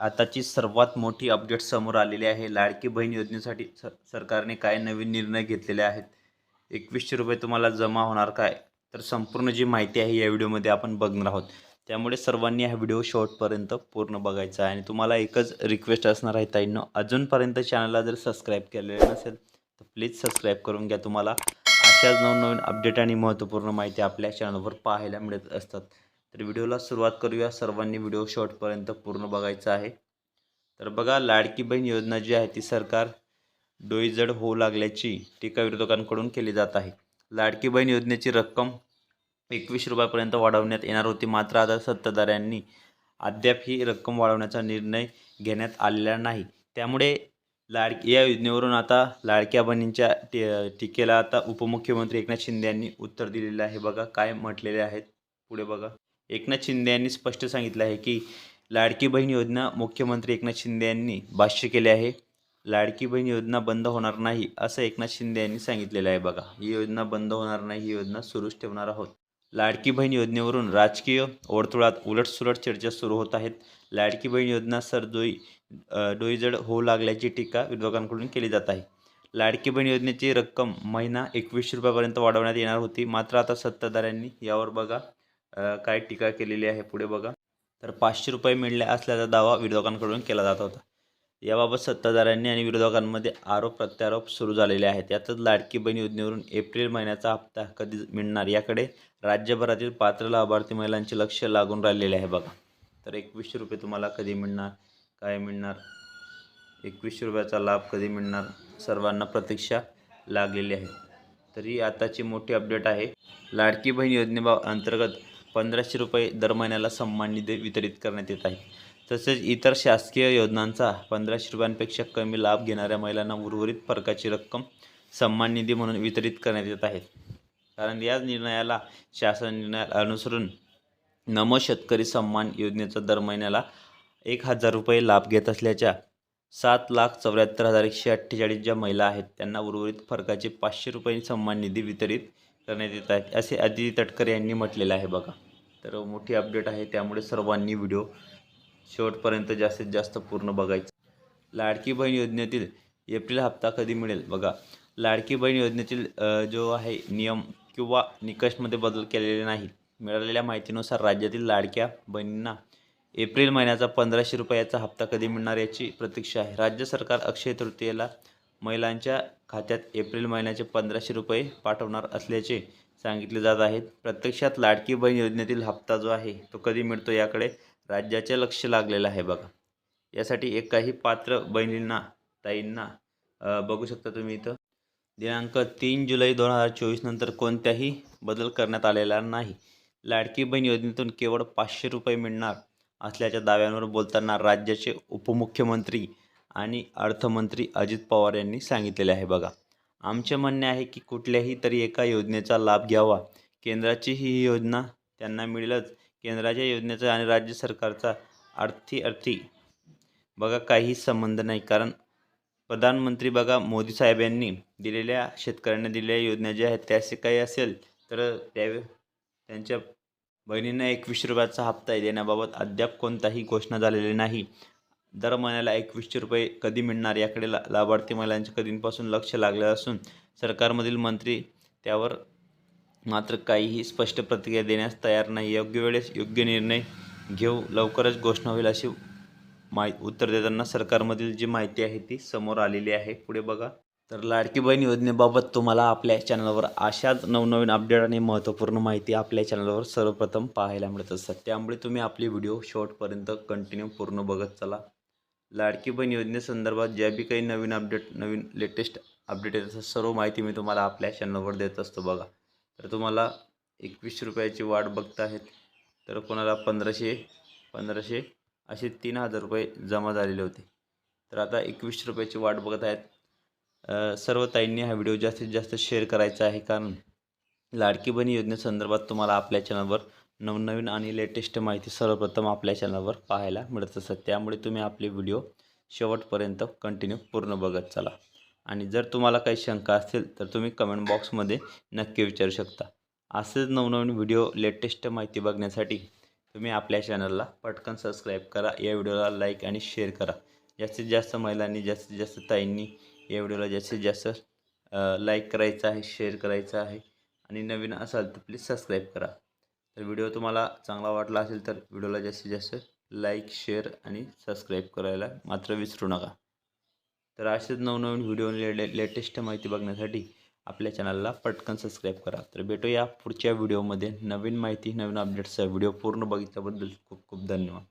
आताची सर्वात मोठी अपडेट समोर आलेली आहे. लाडकी बहीण योजनेसाठी स सरकारने काय नवीन निर्णय घेतलेले आहेत? एकवीसशे रुपये तुम्हाला जमा होणार काय? तर संपूर्ण जी माहिती आहे या व्हिडिओमध्ये आपण बघणार आहोत. त्यामुळे सर्वांनी हा व्हिडिओ शेवटपर्यंत पूर्ण बघायचा आहे. आणि तुम्हाला एकच रिक्वेस्ट असणार आहे ताईंनो. अजूनपर्यंत चॅनलला जर सबस्क्राईब केलेलं नसेल तर प्लीज सबस्क्राईब करून घ्या. तुम्हाला अशाच नवनवीन अपडेट आणि महत्त्वपूर्ण माहिती आपल्या चॅनलवर पाहायला मिळत असतात. तर व्हिडिओला सुरुवात करूया. सर्वांनी व्हिडिओ शॉर्टपर्यंत पूर्ण बघायचा आहे. तर बघा लाडकी बहीण योजना जी आहे ती सरकार डोईजड होऊ लागल्याची टीका विरोधकांकडून केली जात आहे. लाडकी बहीण योजनेची रक्कम एकवीस रुपयापर्यंत वाढवण्यात येणार होती. मात्र आता सत्ताधाऱ्यांनी अद्याप ही रक्कम वाढवण्याचा निर्णय घेण्यात आलेला नाही. त्यामुळे लाडकी या योजनेवरून आता लाडक्या बहिणींच्या टी टीकेला आता उपमुख्यमंत्री एकनाथ शिंदे यांनी उत्तर दिलेलं आहे. बघा काय म्हटलेले आहेत. पुढे बघा. एकनाथ शिंदे यांनी स्पष्ट सांगितलं आहे की लाडकी बहीण योजना मुख्यमंत्री एकनाथ शिंदे यांनी भाष्य केले आहे. लाडकी बहीण योजना बंद होणार नाही असं एकनाथ शिंदे यांनी सांगितलेलं आहे बघा. ही योजना बंद होणार नाही ही योजना सुरूच ठेवणार आहोत. लाडकी बहीण योजनेवरून राजकीय वर्तुळात उलटसुलट चर्चा सुरू होत आहेत. लाडकी बहीण योजना सरदोई डोईजड होऊ लागल्याची टीका विरोधकांकडून केली जात आहे. लाडकी बहीण योजनेची रक्कम महिना एकवीसशे रुपयापर्यंत वाढवण्यात येणार होती. मात्र आता सत्ताधाऱ्यांनी यावर बघा काय टीका केलेली आहे पुढे बघा. तर पाचशे रुपये मिळले असल्याचा दावा विरोधकांकडून केला जात होता. याबाबत सत्ताधाऱ्यांनी आणि विरोधकांमध्ये आरोप प्रत्यारोप सुरू झालेले आहेत. यातच लाडकी बहीण योजनेवरून एप्रिल महिन्याचा हप्ता कधी मिळणार याकडे राज्यभरातील पात्र लाभार्थी महिलांचे लक्ष लागून राहिलेले आहे बघा. तर एकवीसशे रुपये तुम्हाला कधी मिळणार? काय मिळणार? एकवीसशे रुपयाचा लाभ कधी मिळणार? सर्वांना प्रतीक्षा लागलेली आहे. तरी आताची मोठी अपडेट आहे. लाडकी बहीण योजनेबा अंतर्गत पंधराशे रुपये दर महिन्याला सन्मान निधी वितरित करण्यात येत आहे. तसेच इतर शासकीय योजनांचा पंधराशे रुपयांपेक्षा कमी लाभ घेणाऱ्या महिलांना उर्वरित फरकाची रक्कम सन्मान निधी म्हणून वितरित करण्यात येत आहे. कारण या निर्णयाला शासन निर्णयाला अनुसरून नमो शेतकरी सन्मान योजनेचा दर महिन्याला एक हजार रुपये लाभ घेत असल्याच्या सात लाख चौऱ्याहत्तर हजार एकशे अठ्ठेचाळीस ज्या महिला आहेत त्यांना उर्वरित फरकाचे पाचशे रुपये सन्मान निधी वितरित करण्यात येत आहेत असे अदिती तटकरे यांनी म्हटलेलं आहे बघा. तर मोठी अपडेट आहे. त्यामुळे सर्वांनी व्हिडिओ शेवटपर्यंत जास्तीत जास्त पूर्ण बघायचं. लाडकी बहीण योजनेतील एप्रिल हप्ता कधी मिळेल? बघा लाडकी बहीण योजनेतील जो आहे नियम किंवा निकषमध्ये बदल केलेले नाही. मिळालेल्या माहितीनुसार राज्यातील लाडक्या बहिणींना एप्रिल महिन्याचा पंधराशे रुपयाचा हप्ता कधी मिळणार याची प्रतीक्षा आहे. राज्य सरकार अक्षय तृतीयेला महिलांच्या खात्यात एप्रिल महिन्याचे पंधराशे रुपये पाठवणार असल्याचे सांगितले जात आहेत. प्रत्यक्षात लाडकी बहीण योजनेतील हप्ता जो आहे तो कधी मिळतो याकडे राज्याचे लक्ष लागलेलं आहे बघा. यासाठी एक काही पात्र बहिणींना ताईंना बघू शकता तुम्ही इथं. दिनांक तीन जुलै दोन हजार चोवीस नंतर कोणत्याही बदल करण्यात आलेला नाही. लाडकी बहीण योजनेतून केवळ पाचशे रुपये मिळणार असल्याच्या दाव्यांवर बोलताना राज्याचे उपमुख्यमंत्री आणि अर्थमंत्री अजित पवार यांनी सांगितलेले आहे बघा. आमचे म्हणणे आहे की कुठल्याही तरी एका योजनेचा लाभ घ्यावा. केंद्राची ही योजना त्यांना मिळेलच. केंद्राच्या योजनेचा आणि राज्य सरकारचा अर्थी अर्थी बघा काही संबंध नाही. कारण प्रधानमंत्री बघा मोदी साहेब यांनी दिलेल्या शेतकऱ्यांना दिलेल्या योजना ज्या आहेत त्याचे काही असेल तर त्या त्यांच्या बहिणींना एकवीस रुपयाचा हप्ता देण्याबाबत अद्याप कोणताही घोषणा झालेली नाही. दर महिन्याला एकवीसशे रुपये कधी मिळणार याकडे ला लाभार्थी महिलांच्या कधीपासून लक्ष लागलं असून सरकारमधील मंत्री त्यावर मात्र काहीही स्पष्ट प्रतिक्रिया देण्यास तयार नाही. योग्य वेळेस योग्य निर्णय घेऊ लवकरच घोषणा होईल अशी माहि उत्तर देताना सरकारमधील जी माहिती आहे ती समोर आलेली आहे. पुढे बघा. तर लाडकी बहीण योजनेबाबत तुम्हाला आपल्या चॅनलवर अशाच नवनवीन अपडेट आणि महत्त्वपूर्ण माहिती आपल्या चॅनलवर सर्वप्रथम पाहायला मिळत. असतात त्यामुळे तुम्ही आपली व्हिडिओ शॉर्टपर्यंत कंटिन्यू पूर्ण बघत चला. लाडकी बहीण योजनेसंदर्भात ज्या बी काही नवीन अपडेट नवीन लेटेस्ट अपडेट येत असतात सर्व माहिती मी तुम्हाला आपल्या चॅनलवर देत असतो बघा. तर तुम्हाला एकवीस रुपयाची वाट बघता आहेत तर कोणाला पंधराशे पंधराशे असे तीन हजार रुपये जमा झालेले होते. तर आता एकवीस रुपयाची वाट बघत आहेत. सर्व ताईंनी हा व्हिडिओ जास्तीत जास्त शेअर करायचा आहे कारण लाडकी बहीण योजनेसंदर्भात तुम्हाला आपल्या चॅनलवर नवनवीन आणि लेटेस्ट माहिती सर्वप्रथम आपल्या चॅनलवर पाहायला मिळत असतात त्यामुळे तुम्ही आपले व्हिडिओ शेवटपर्यंत कंटिन्यू पूर्ण बघत चला. आणि जर तुम्हाला काही शंका असतील तर तुम्ही कमेंट बॉक्समध्ये नक्की विचारू शकता. असेच नवनवीन व्हिडिओ लेटेस्ट माहिती बघण्यासाठी तुम्ही आपल्या चॅनलला पटकन सबस्क्राईब करा. या व्हिडिओला लाईक आणि शेअर करा. जास्तीत जास्त महिलांनी जास्तीत जास्त ताईंनी या व्हिडिओला जास्तीत जास्त लाईक करायचं आहे शेअर करायचं आहे. आणि नवीन असाल तर प्लीज सबस्क्राईब करा. तर व्हिडिओ तुम्हाला चांगला वाटला असेल तर व्हिडिओला जास्तीत जास्त लाईक शेअर आणि सबस्क्राईब करायला मात्र विसरू नका. तर असेच नवनवीन व्हिडिओ ले लेटेस्ट माहिती बघण्यासाठी आपल्या चॅनलला पटकन सबस्क्राईब करा. तर भेटूया पुढच्या व्हिडिओमध्ये. नवीन माहिती नवीन अपडेट्सचा व्हिडिओ पूर्ण बघितल्याबद्दल खूप खूप धन्यवाद.